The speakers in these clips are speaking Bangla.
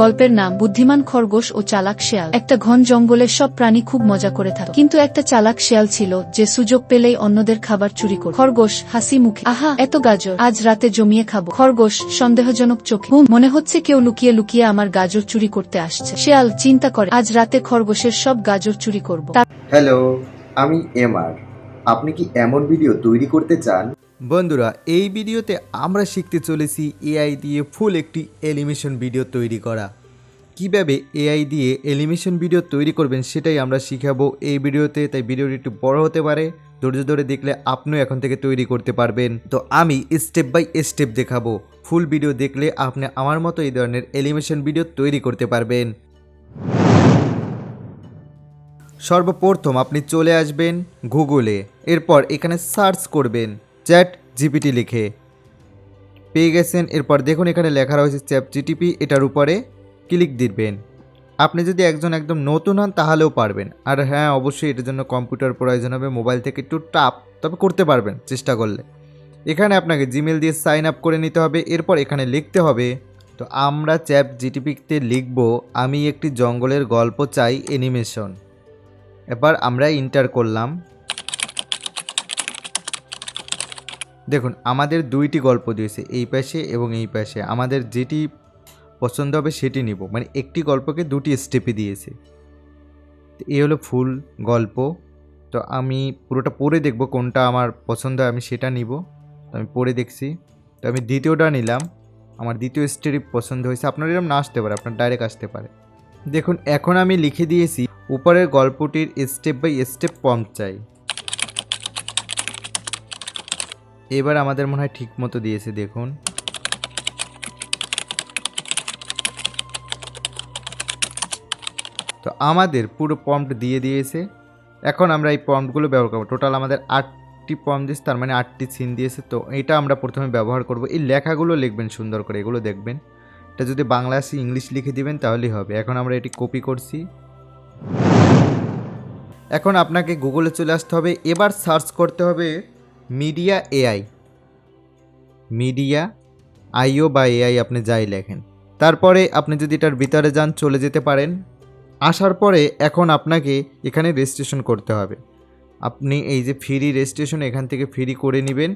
গল্পের নাম বুদ্ধিমান খরগোশ ও চালাক শেয়াল। একটা ঘন জঙ্গলের সব প্রাণী খুব মজা করে থাকে কিন্তু একটা চালাক শেয়াল ছিল যে সুযোগ পেলেই অন্যদের খাবার চুরি করে খরগোশ হাসি মুখে, আহা, এত গাজর, আজ রাতে জমিয়ে খাব। খরগোশ সন্দেহজনক চোখে মনে হচ্ছে কেউ লুকিয়ে লুকিয়ে আমার গাজর চুরি করতে আসছে। শেয়াল চিন্তা করে, আজ রাতে খরগোশের সব গাজর চুরি করব। হ্যালো, আমি এমআর আপনি কি এমন ভিডিও তৈরি করতে চান? বন্ধুরা, এই ভিডিওতে আমরা শিখতে চলেছি এআই দিয়ে ফুল একটি অ্যানিমেশন ভিডিও তৈরি করা। কীভাবে এআই দিয়ে অ্যানিমেশন ভিডিও তৈরি করবেন সেটাই আমরা শিখাবো এই ভিডিওতে, তাই ভিডিওটি একটু বড় হতে পারে। ধৈর্য ধরে দেখলে আপনিও এখন থেকে তৈরি করতে পারবেন। তো আমি স্টেপ বাই স্টেপ দেখাবো। ফুল ভিডিও দেখলে আপনি আমার মতো এই ধরনের অ্যানিমেশন ভিডিও তৈরি করতে পারবেন। সর্বপ্রথম আপনি চলে আসবেন গুগলে এরপর এখানে সার্চ করবেন। চ্যাট জিপিটি লিখে। পেয়ে গেছেন, এরপর দেখুন এখানে লেখা রয়েছে চ্যাট জিটিপি, এটার উপরে ক্লিক দিবেন। আপনি যদি একজন একদম নতুন হন, তাহলেও পারবেন। আর হ্যাঁ অবশ্যই এটার জন্য কম্পিউটার প্রয়োজন হবে, মোবাইল থেকে একটু টাপ তবে করতে পারবেন চেষ্টা করলে। এখানে আপনাকে জিমেল দিয়ে সাইন আপ করে নিতে হবে, এরপর এখানে লিখতে হবে, তো আমরা চ্যাপ জিটিপিতে লিখব, আমি একটি জঙ্গলের গল্প চাই, অ্যানিমেশন। এবার আমরা ইন্টার করলাম। দেখুন, আমাদের দুইটি গল্প দিয়েছে, এই পাশে এবং এই পাশে। আমাদের যেটি পছন্দ হবে সেটি নিব। মানে একটি গল্পকে দুটি স্টেপে দিয়েছে। এই হলো ফুল গল্প। তো আমি পুরোটা পড়ে দেখব কোনটা আমার পছন্দ আমি সেটা নিব। তো আমি পড়ে দেখছি। তো আমি দ্বিতীয়টা নিলাম। আমার দ্বিতীয় স্টেপ পছন্দ হয়েছে। আপনার এরকম না আসতে পারে, আপনার ডাইরেক্ট আসতে পারে। দেখুন, এখন আমি লিখে দিয়েছি, উপরের গল্পটির স্টেপ বাই স্টেপ পম্প চাই। এবার আমাদের মনে হয় ঠিক মতো দিয়েছে, দেখুন। তো আমাদের পুরো পম্পট দিয়ে দিয়েছে। এখন আমরা এই পম্পগুলো ব্যবহার করব। টোটাল আমাদের আটটি পম্প দিয়েছে, তার মানে আটটি সিন দিয়েছে। তো এটা আমরা প্রথমে ব্যবহার করব। এই লেখাগুলো লিখবেন সুন্দর করে, এগুলো দেখবেন। এটা যদি বাংলা আসি, ইংলিশ লিখে দিবেন, তাহলেই হবে। এখন আমরা এটি কপি করছি। এখন আপনাকে গুগলে চলে আসতে হবে। এবার সার্চ করতে হবে মিডিয়া এআই। মিডিয়া, আইও বা এআই আপনি যাই লেখেন। তারপরে আপনি যদি এটার ভিতরে যান, চলে যেতে পারেন। আসার পরে এখন আপনাকে এখানে রেজিস্ট্রেশন করতে হবে। আপনি এই যে ফ্রি রেজিস্ট্রেশন এখান থেকে ফ্রি করে নেবেন।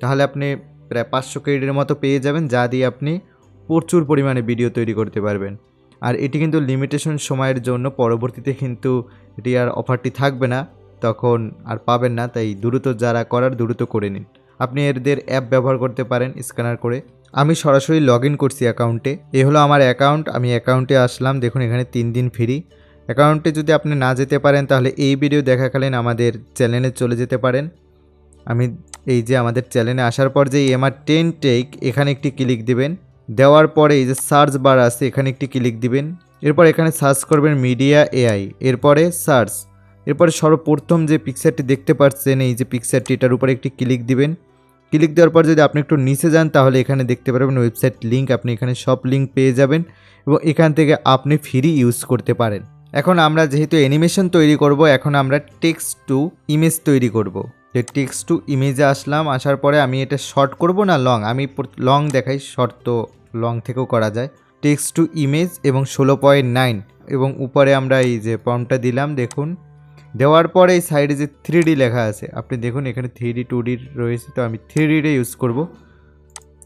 তাহলে আপনি প্রায় পাঁচশো ক্রেডিটের মতো পেয়ে যাবেন, যা দিয়ে আপনি প্রচুর পরিমাণে ভিডিও তৈরি করতে পারবেন। আর এটি কিন্তু লিমিটেশন সময়ের জন্য, পরবর্তীতে কিন্তু এটি আর অফারটি থাকবে না। তখন আর পাবেন না, তাই দ্রুত যারা করার দ্রুত করে নিন। আপনি এদের অ্যাপ ব্যবহার করতে পারেন স্ক্যানার করে। আমি সরাসরি লগ ইন করছি অ্যাকাউন্টে এ হলো আমার অ্যাকাউন্ট আমি অ্যাকাউন্টে আসলাম। দেখুন, এখানে তিন দিন ফ্রি অ্যাকাউন্টে যদি আপনি না যেতে পারেন, তাহলে এই ভিডিও দেখাকালীন আমাদের চ্যানেলে চলে যেতে পারেন। আমি এই যে আমাদের চ্যানেলে আসার পর যে এমআর টেন টেক এখানে একটি ক্লিক দিবেন। দেওয়ার পরে এই যে সার্চ বার আছে, এখানে একটি ক্লিক দিবেন। এরপর এখানে সার্চ করবেন মিডিয়া এআই এরপরে সার্চ এরপরে সর্বপ্রথম যে পিকচারটি দেখতে পাচ্ছেন, এই যে পিকচারটি এটার উপরে একটি ক্লিক দিবেন। ক্লিক দেওয়ার পর যদি আপনি একটু নিচে যান, তাহলে এখানে দেখতে পারবেন ওয়েবসাইট লিঙ্ক আপনি এখানে সব লিঙ্ক পেয়ে যাবেন এবং এখান থেকে আপনি ফ্রি ইউজ করতে পারেন। এখন আমরা যেহেতু অ্যানিমেশন তৈরি করব, এখন আমরা টেক্সট টু ইমেজ তৈরি করব। যে টেক্সট টু ইমেজে আসলাম, আসার পরে আমি এটা শর্ট করব না লং আমি লং দেখাই শর্ট তো লং থেকেও করা যায়। টেক্সট টু ইমেজ এবং ষোলো পয়েন্ট নাইন এবং উপরে আমরা এই যে ফর্মটা দিলাম, দেখুন। দেওয়ার পরে এই সাইডে যে থ্রি লেখা আছে, আপনি দেখুন এখানে থ্রি ডি টু রয়েছে, তো আমি থ্রি ডিটা ইউজ করব।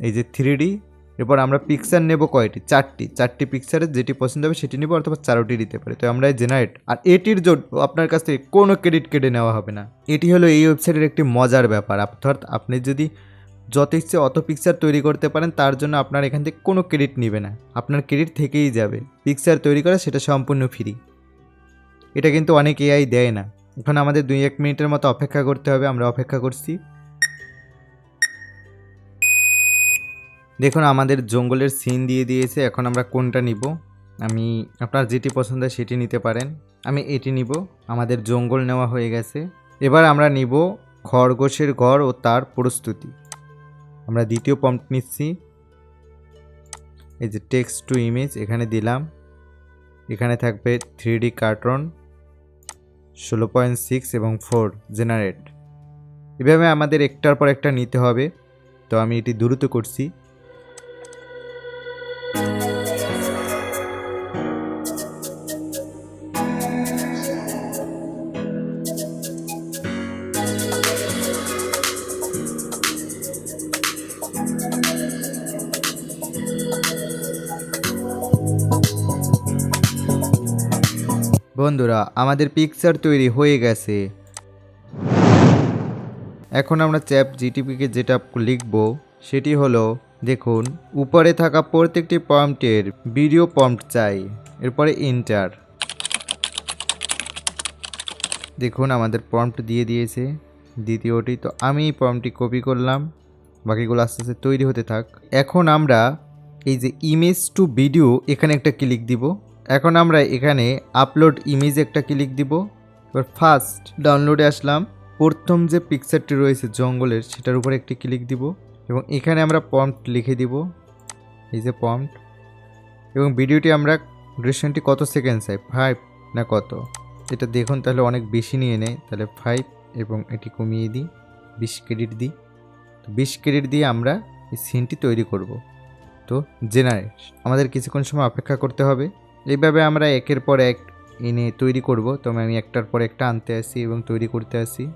এই যে থ্রি ডি এরপর আমরা পিকচার নেব কয়টি? চারটি। চারটি পিকচারের যেটি পছন্দ হবে সেটি নেব অথবা চারোটি দিতে পারি। তো আমরা জেনারেট আর এটির জন্য আপনার কাছ থেকে কোনো ক্রেডিট কেটে নেওয়া হবে না। এটি হলো এই ওয়েবসাইটের একটি মজার ব্যাপার। অর্থাৎ আপনি যদি যত ইচ্ছে অত পিকচার তৈরি করতে পারেন, তার জন্য আপনার এখান থেকে কোনো ক্রেডিট নেবে না। আপনার ক্রেডিট থেকেই যাবে। পিকচার তৈরি করা, সেটা সম্পূর্ণ ফ্রি এটা কিন্তু অনেক এআই দেয় না। এখন আমাদের দুই, এক মিনিটের মতো অপেক্ষা করতে হবে, আমরা অপেক্ষা করছি। দেখুন, আমাদের জঙ্গলের সিন দিয়ে দিয়েছে, এখন আমরা কোনটা নিব? আমি, আপনার যেটি পছন্দ হয় সেটি নিতে পারেন। আমি এটি নিব, আমাদের জঙ্গল নেওয়া হয়ে গেছে। এবার আমরা নিব খরগোশের ঘর ও তার প্রস্তুতি। আমরা দ্বিতীয় পম্প নিচ্ছি। এই যে টেক্সট টু ইমেজ এখানে দিলাম। এখানে থাকবে থ্রি ডি কার্টন ষোলো পয়েন্ট সিক্স এবং ফোর জেনারেট। এভাবে আমাদের একটার পর একটা নিতে হবে। তো আমি এটি দ্রুত করছি। বন্ধুরা, আমাদের পিকচার তৈরি হয়ে গেছে। এখন আমরা চ্যাপ জিটিপিকে যেটা লিখব, সেটি হলো, দেখুন, উপরে থাকা প্রত্যেকটি পম্পটের ভিডিও পম্পট চাই, এরপরে ইন্টার দেখুন, আমাদের প্রম্পট দিয়ে দিয়েছে। দ্বিতীয়টি তো আমি এই প্রম্পটটি কপি করলাম, বাকিগুলো আস্তে আস্তে তৈরি হতে থাক। এখন আমরা এই যে ইমেজ টু ভিডিও এখানে একটা ক্লিক দিব। এখন আমরা এখানে আপলোড ইমেজ একটা ক্লিক দিব। এবার ফার্স্ট ডাউনলোডে আসলাম। প্রথম যে পিকচারটি রয়েছে জঙ্গলের, সেটার উপরে একটি ক্লিক দিব এবং এখানে আমরা পম্পট লিখে দিব। এই যে পম্পট এবং ভিডিওটি আমরা ডিউরেশনটি কত সেকেন্ড চাই ফাইভ না কত? এটা দেখুন তাহলে অনেক বেশি নিয়ে নেয়। তাহলে ফাইভ এবং এটি কমিয়ে দিই। বিশ ক্রেডিট দিই। তো বিশ ক্রেডিট দিয়ে আমরা এই সিনটি তৈরি করব। তো জেনারেট আমাদের কিছুক্ষণ সময় অপেক্ষা করতে হবে। এইভাবে আমরা একের পর এক এনে তৈরি করব, তো আমি একটার পর একটা আনতে আসি এবং তৈরি করতে আসি।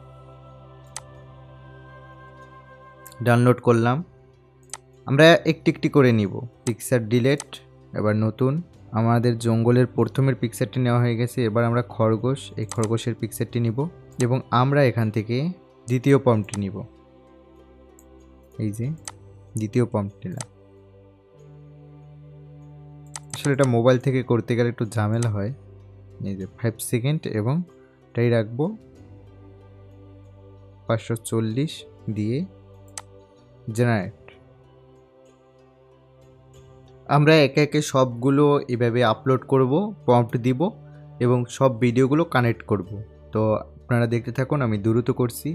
ডাউনলোড করলাম। আমরা একটি একটি করে নিব। পিকচার ডিলেট এবার নতুন। আমাদের জঙ্গলের প্রথমের পিকচারটি নেওয়া হয়ে গেছে। এবার আমরা খরগোশ, এই খরগোশের পিকচারটি নিব এবং আমরা এখান থেকে দ্বিতীয় পম্পটি নিব। এই যে, দ্বিতীয় পাম্প নিলাম আসলে এটা মোবাইল থেকে করতে গেলে একটু ঝামেলা হয়। এই যে ফাইভ সেকেন্ড এবং এটাই রাখব। পাঁচশো চল্লিশ দিয়ে জেনারেট আমরা একে একে সবগুলো এভাবে আপলোড করব প্রম্পট দিব এবং সব ভিডিওগুলো কানেক্ট করব। তো আপনারা দেখতে থাকুন, আমি দ্রুত করছি।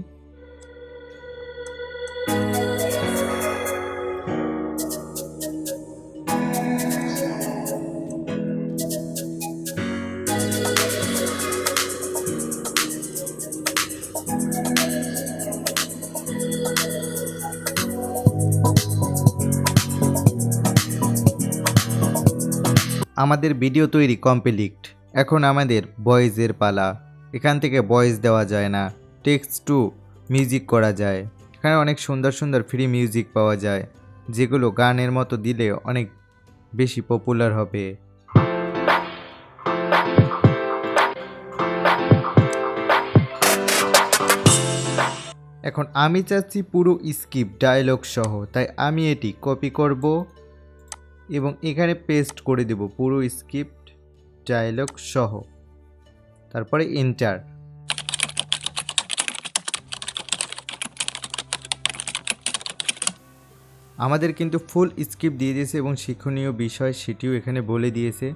আমাদের ভিডিও তৈরি কমপ্লিট। এখন আমাদের বয়েজের পালা। এখান থেকে ভয়েস দেওয়া যায় না। টেক্সট টু মিউজিক করা যায়। এখানে অনেক সুন্দর সুন্দর ফ্রি মিউজিক পাওয়া যায়, যেগুলো গানের মতো দিলে অনেক বেশি পপুলার হবে। এখন আমি চাচ্ছি পুরো স্কিপ ডায়লগ সহ, তাই আমি এটি কপি করব। এবং এখানে পেস্ট করে দেব পুরো স্ক্রিপ্ট ডায়লগ সহ। তারপরে এন্টার আমাদের কিন্তু ফুল স্ক্রিপ্ট দিয়ে দিয়েছে এবং শিক্ষণীয় বিষয় সেটিও এখানে বলে দিয়েছে।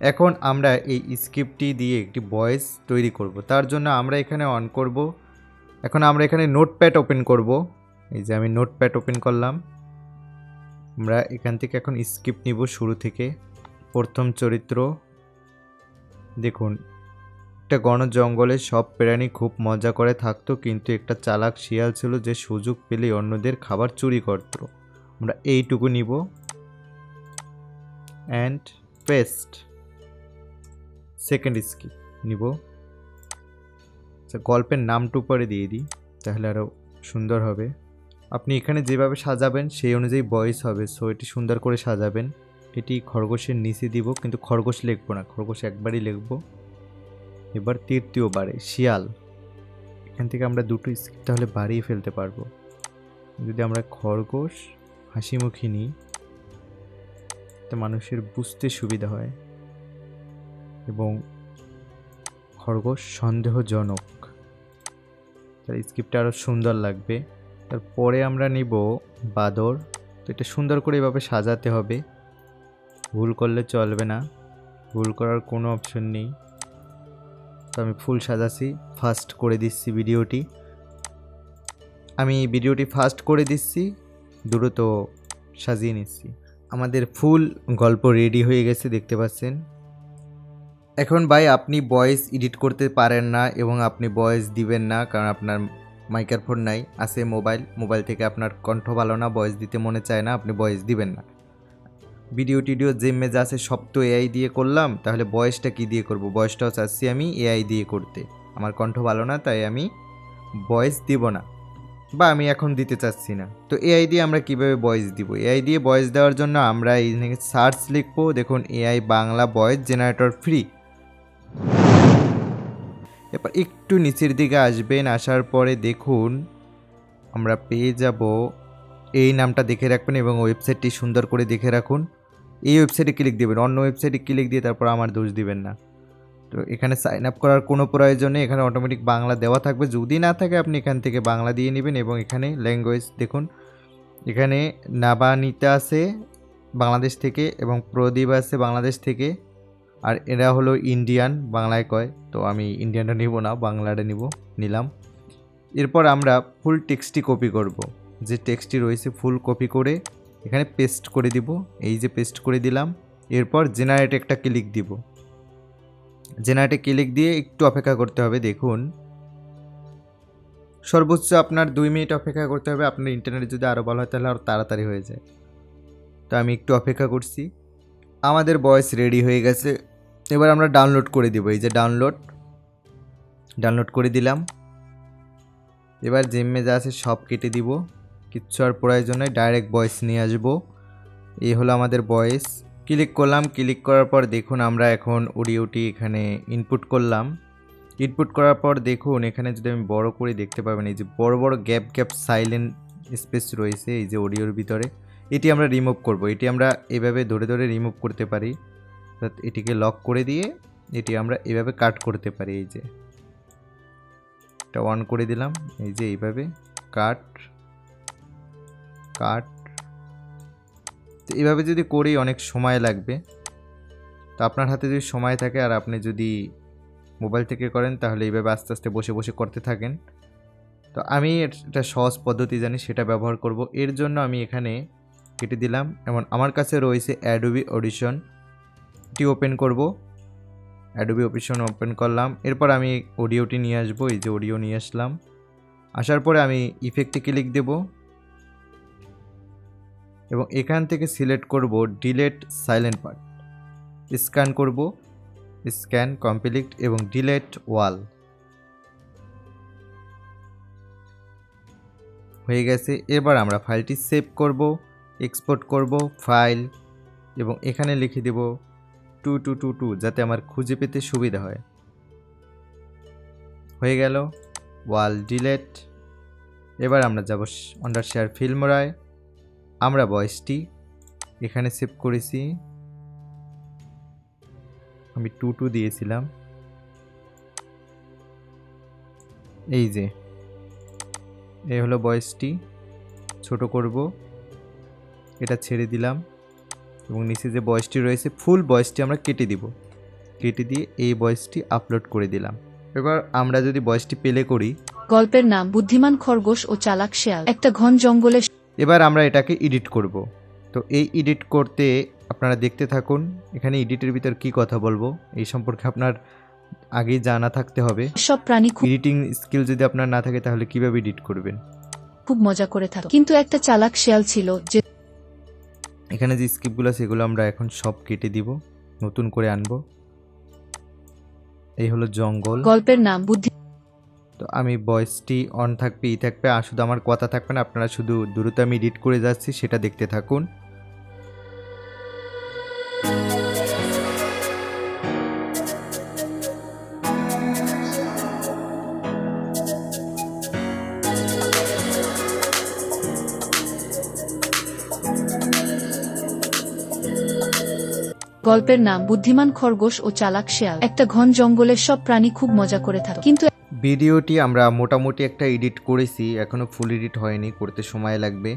এখন আমরা এই স্ক্রিপ্টটি দিয়ে একটি ভয়েস তৈরি করব। তার জন্য আমরা এখানে অন করব। এখন আমরা এখানে নোটপ্যাড ওপেন করব। এই যে আমি নোটপ্যাড ওপেন করলাম। আমরা এখান থেকে এখন স্কিপ নিব শুরু থেকে। প্রথম চরিত্র, দেখুন, একটা গণ জঙ্গলে সব প্রাণী খুব মজা করে থাকতো, কিন্তু একটা চালাক শিয়াল ছিল যে সুযোগ পেলেই অন্যদের খাবার চুরি করত। আমরা এইটুকু নিব। অ্যান্ড পেস্ট সেকেন্ড স্কিপ নিব। আচ্ছা গল্পের নামটু পরে দিয়ে দিই, তাহলে আরও সুন্দর হবে। আপনি এখানে যেভাবে সাজাবেন, সেই অনুযায়ী বয়স হবে। সো এটি সুন্দর করে সাজাবেন। এটি খরগোশের নিচে দিব, কিন্তু খরগোশ লিখব না। খরগোশ একবারই লিখব। এবার তৃতীয়বারে শিয়াল। এখান থেকে আমরা দুটো স্কিপ তাহলে বাড়িয়ে ফেলতে পারব। যদি আমরা খরগোশ, হাসিমুখী নিই তো মানুষের বুঝতে সুবিধা হয়। এবং খরগোশ সন্দেহজনক। তার স্ক্রিপ্টটা আরও সুন্দর লাগবে। তারপরে আমরা নিব বাদর। তো এটা সুন্দর করে এভাবে সাজাতে হবে। ভুল করলে চলবে না। ভুল করার কোনো অপশন নেই। তো আমি ফুল সাজাচ্ছি ফাস্ট করে দিচ্ছি ভিডিওটি। আমি ভিডিওটি ফাস্ট করে দিচ্ছি, দ্রুত সাজিয়ে নিচ্ছি। আমাদের ফুল গল্প রেডি হয়ে গেছে, দেখতে পাচ্ছেন। এখন ভাই, আপনি ভয়েস এডিট করতে পারেন না এবং আপনি ভয়েস দিবেন না, কারণ আপনার মাইক্রোফোন নাই, আছে মোবাইল মোবাইল থেকে আপনার কণ্ঠ ভালো না ভয়েস দিতে মনে চায় না, আপনি ভয়েস দিবেন না। ভিডিও টিডিও যে মেজ আছে, সব তো এআই দিয়ে করলাম, তাহলে বয়সটা কি দিয়ে করব? বয়সটাও চাচ্ছি আমি এআই দিয়ে করতে। আমার কণ্ঠ ভালো না, তাই আমি ভয়েস দিব না, বা আমি এখন দিতে চাচ্ছি না। তো এআই দিয়ে আমরা কীভাবে ভয়েস দিব? এআই দিয়ে ভয়েস দেওয়ার জন্য আমরা এই সার্চ লিখব, দেখুন AI Bangla voice generator free এরপর একটু নিচের দিকে আসবেন, আসার পরে দেখুন আমরা পেয়ে যাব। এই নামটা দেখে রাখবেন এবং ওয়েবসাইটটি সুন্দর করে দেখে রাখুন। এই ওয়েবসাইটে ক্লিক দেবেন, অন্য ওয়েবসাইটে ক্লিক দিয়ে তারপর আমার দোষ দিবেন না। তো এখানে সাইন আপ করার কোনো প্রয়োজন নেই, এখানে অটোমেটিক বাংলা দেওয়া থাকবে। যদি না থাকে আপনি এখান থেকে বাংলা দিয়ে নেবেন এবং এখানে ল্যাঙ্গুয়েজ দেখুন, এখানে নাবানিতা আছে বাংলাদেশ থেকে এবং প্রদীপ আছে বাংলাদেশ থেকে। আর এরা হলো ইন্ডিয়ান বাংলায় কয়, তো আমি ইন্ডিয়ানটা নিব না, বাংলাটা নিব, নিলাম। এরপর আমরা ফুল টেক্সটটি কপি করব। যে টেক্সটটি রয়েছে ফুল কপি করে এখানে পেস্ট করে দিব। এই যে পেস্ট করে দিলাম, এরপর জেনারেট একটা ক্লিক দিব। জেনারেটে ক্লিক দিয়ে একটু অপেক্ষা করতে হবে, দেখুন। সর্বোচ্চ আপনার দুই মিনিট অপেক্ষা করতে হবে, আপনার ইন্টারনেট যদি আরও ভালো হয় তাহলে আরও তাড়াতাড়ি হয়ে যায়। তো আমি একটু অপেক্ষা করছি। আমাদের ভয়েস রেডি হয়ে গেছে। এবার আমরা ডাউনলোড করে দিব, এই যে ডাউনলোড ডাউনলোড করে দিলাম। এবার জিমে যা আছে সব কেটে দিব। কিচ্ছু আর প্রয়োজন নয় ডাইরেক্ট ভয়েস নিয়ে আসব। এই হলো আমাদের ভয়েস ক্লিক করলাম ক্লিক করার পর দেখুন আমরা এখন অডিওটি এখানে ইনপুট করলাম। ইনপুট করার পর দেখুন এখানে যদি আমি বড় করে দেখতে পাবেন, এই যে বড় বড় গ্যাপ গ্যাপ সাইলেন্ট স্পেস রয়েছে, এই যে অডিওর ভিতরে। এটি আমরা রিমুভ করব। এটি আমরা এভাবে ধরে ধরে রিমুভ করতে পারি। অর্থাৎ এটিকে লক করে দিয়ে এটি আমরা এভাবে কাট করতে পারি, এই যে। এটা অন করে দিলাম, এই যে এইভাবে কাট কাট তো এভাবে যদি করি অনেক সময় লাগবে। তো আপনার হাতে যদি সময় থাকে আর আপনি যদি মোবাইল থেকে করেন তাহলে এইভাবে আস্তে আস্তে বসে বসে করতে থাকেন। তো আমি এটা সহজ পদ্ধতি জানি সেটা ব্যবহার করব। এর জন্য আমি এখানে কেটে দিলাম। এবং আমার কাছে রয়েছে অ্যাডোবি অডিশন এটি ওপেন করব। অ্যাডোবি অডিশন ওপেন করলাম। এরপর আমি অডিওটি নিয়ে আসব। এই যে অডিও নিয়ে আসলাম। আসার পরে আমি ইফেক্টে ক্লিক দেব। এবং এখান থেকে সিলেক্ট করব ডিলেট সাইলেন্ট পার্ট স্ক্যান করব। স্ক্যান কমপ্লিট এবং ডিলেট ওয়াল হয়ে গেছে। এবার আমরা ফাইলটি সেভ করব। এক্সপোর্ট করব ফাইল এবং এখানে লিখে দেব টু টু টু টু যাতে আমার খুঁজে পেতে সুবিধা হয়। হয়ে গেল ওয়াল ডিলেট এবার আমরা যাব আন্ডার শেয়ার ফিল্মরায় আমরা ভয়েসটি এখানে সেভ করেছি। আমি টু টু দিয়েছিলাম। এই যে, এই হলো ভয়েসটি ছোট করব। এটা ছেড়ে দিলাম। এবং নিচে যে বয়সটি রয়েছে ফুল বয়সটি আমরা কেটে দিব। কেটে দিয়ে এই বয়সটি আপলোড করে দিলাম। এবার আমরা যদি বয়সটি পেলে করি। গল্পের নাম বুদ্ধিমান খরগোশ ও চালাক শেয়াল। একটা ঘন জঙ্গলে এবার আমরা এটাকে এডিট করব। তো এই এডিট করতে আপনারা দেখতে থাকুন এখানে এডিটের ভিতর কি কথা বলব? এই সম্পর্কে আপনার আগেই জানা থাকতে হবে। সব প্রাণী এডিটিং স্কিল যদি আপনার না থাকে তাহলে কীভাবে এডিট করবেন? খুব মজা করে থাকত কিন্তু একটা চালাক শেয়াল ছিল যে এখানে যে স্কিপগুলো সেগুলো আমরা এখন সব কেটে দিব নতুন করে আনব। এই হলো জঙ্গল। গল্পের নাম বুদ্ধি তো আমি বয়সটি অন থাকবে ই থাকবে আর শুধু আমার কথা থাকবে না আপনারা শুধু দ্রুত আমি এডিট করে যাচ্ছি সেটা দেখতে থাকুন। গল্পের নাম বুদ্ধিমান খরগোশ ও চালাক শেয়াল। একটা ঘন জঙ্গলের সব প্রাণী খুব মজা করে থাকে। কিন্তু ভিডিওটি আমরা মোটামুটি একটা এডিট করেছি, এখনও ফুল এডিট হয়নি, করতে সময় লাগবে।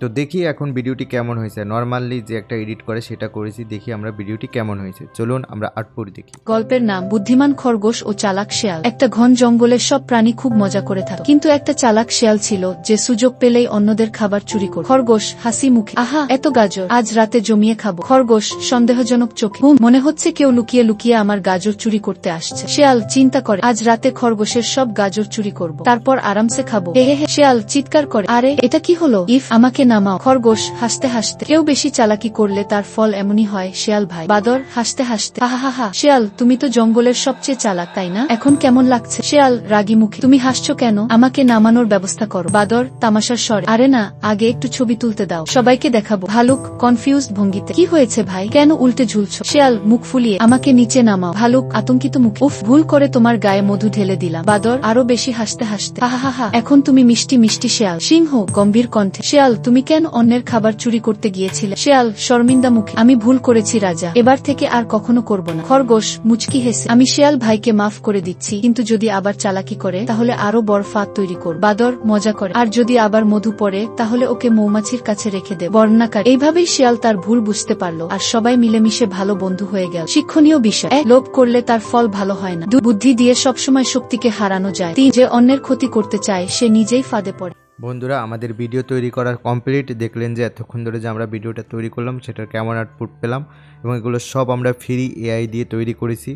তো দেখি এখন ভিডিওটি কেমন হয়েছে। নর্মালি যে একটা এডিট করে সেটা করেছি দেখি আমরা ভিডিওটি কেমন হয়েছে। চলুন আমরা আটপুর দেখি। গল্পের নাম বুদ্ধিমান খরগোশ ও চালাক শেয়াল। একটা ঘন জঙ্গলের সব প্রাণী খুব মজা করে থাকত কিন্তু একটা চালাক শেয়াল ছিল যে সুযোগ পেলেই অন্যদের খাবার চুরি করত। খরগোশ হাসি মুখে আহা এত গাজর আজ রাতে জমিয়ে খাব। খরগোশ সন্দেহজনক চোখে মনে হচ্ছে কেউ লুকিয়ে লুকিয়ে আমার গাজর চুরি করতে আসছে। শেয়াল চিন্তা করে আজ রাতে খরগোশের সব গাজর চুরি করব তারপর আরামসে খাব। হে হে, শেয়াল চিৎকার করে আরে এটা কি হলো? ইফ আমাকে নামাও। খরগোশ হাসতে হাসতে, কেউ বেশি চালাকি করলে তার ফল এমনই হয়, শেয়াল ভাই। বাদর হাসতে হাসতে, হা হা হা, শেয়াল, তুমি তো জঙ্গলের সবচেয়ে চালাক, তাই না? এখন কেমন লাগছে? শেয়াল, রাগি মুখে, তুমি হাসছো কেন? আমাকে নামানোর ব্যবস্থা করো। বাদর তামাশার স্বরে, আরে না, আগে একটু ছবি তুলতে দাও, সবাইকে দেখাবো। ভালুক কনফিউজ ভঙ্গিতে, কি হয়েছে ভাই? কেন উল্টে ঝুলছো? শেয়াল, মুখ ফুলিয়ে, আমাকে নিচে নামাও। ভালুক আতঙ্কিত মুখে, উফ, ভুল করে তোমার গায়ে মধু ঢেলে দিলাম। বাদর আরও বেশি হাসতে হাসতে হা হা হা, এখন তুমি মিষ্টি মিষ্টি শেয়াল। সিংহ গম্ভীর কণ্ঠে, শেয়াল, তুমি কেন অন্যের খাবার চুরি করতে গিয়েছিলে? শেয়াল শর্মিন্দা মুখে আমি ভুল করেছি, রাজা। এবার থেকে আর কখনো করব না। খরগোশ, মুচকি হেসে, আমি শেয়াল ভাইকে মাফ করে দিচ্ছি, কিন্তু যদি আবার চালাকি করে, তাহলে আরও বড় ফাঁদ তৈরি কর বাদর, মজা করে। আর যদি আবার মধু পড়ে, তাহলে ওকে মৌমাছির কাছে রেখে দে। বর্ণাকার। এইভাবেই শিয়াল তার ভুল বুঝতে পারল, আর সবাই মিলেমিশে ভালো বন্ধু হয়ে গেল। শিক্ষণীয় বিষয় এক লোভ করলে তার ফল ভালো হয় না। বুদ্ধি দিয়ে সবসময় শক্তিকে হারানো যায়। তিন, যে অন্যের ক্ষতি করতে চায়, সে নিজেই ফাঁদে পড়ে। বন্ধুরা, আমাদের ভিডিও তৈরি করার কমপ্লিট দেখলেন যে এতক্ষণ ধরে যে আমরা ভিডিওটা তৈরি করলাম, সেটার কেমন আউটপুট পেলাম এবং এগুলো সব আমরা ফ্রি এআই দিয়ে তৈরি করেছি।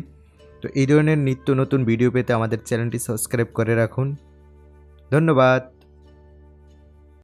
তো এই ধরনের নিত্য নতুন ভিডিও পেতে আমাদের চ্যানেলটি সাবস্ক্রাইব করে রাখুন। ধন্যবাদ।